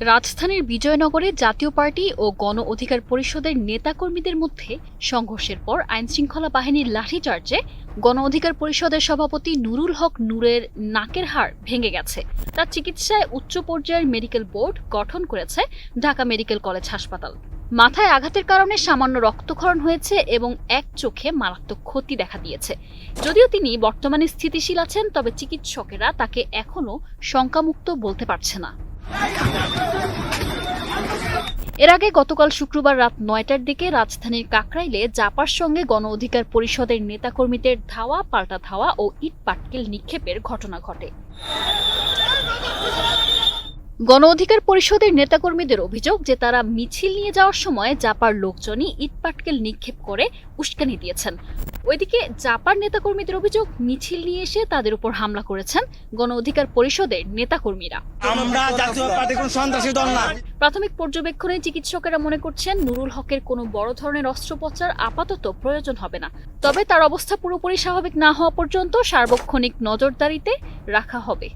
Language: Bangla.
রাজধানীর বিজয়নগরে জাতীয় পার্টি ও গণ অধিকার পরিষদের নেতাকর্মীদের মধ্যে সংঘর্ষের পর আইনশৃঙ্খলা বাহিনীর লাঠিচার্জে গণ অধিকার পরিষদের সভাপতি নুরুল হক নূরের নাকের হাড় ভেঙে গেছে। তার চিকিৎসায় উচ্চ পর্যায়ের মেডিকেল বোর্ড গঠন করেছে ঢাকা মেডিকেল কলেজ হাসপাতাল। মাথায় আঘাতের কারণে সামান্য রক্তক্ষরণ হয়েছে এবং এক চোখে মারাত্মক ক্ষতি দেখা দিয়েছে। যদিও তিনি বর্তমানে স্থিতিশীল আছেন, তবে চিকিৎসকেরা তাকে এখনও শঙ্কামুক্ত বলতে পারছে না। এর আগে গতকাল শুক্রবার রাত নয়টার দিকে রাজধানীর কাকরাইলে জাপার সঙ্গে গণ অধিকার পরিষদের নেতাকর্মীদের ধাওয়া, পাল্টা ধাওয়া ও ইট পাটকেল নিক্ষেপের ঘটনা ঘটে। গণ অধিকার পরিষদের নেতাকর্মীদের অভিযোগ যে তারা মিছিল নিয়ে যাওয়ার সময় জাপার লোকজনই ইটপাটকেল নিক্ষেপ করে উস্কানি দিয়েছেন। ওইদিকে জাপার নেতাকর্মীদের অভিযোগ মিছিল নিয়ে এসে তাদের উপর হামলা করেছেন গণ অধিকার পরিষদের নেতাকর্মীরা। প্রাথমিক পর্যবেক্ষণে চিকিৎসকেরা মনে করছেন নুরুল হকের কোনো বড় ধরনের অস্ত্রোপচার আপাতত প্রয়োজন হবে না। তবে তার অবস্থা পুরোপুরি স্বাভাবিক না হওয়া পর্যন্ত সার্বক্ষণিক নজরদারিতে রাখা হবে।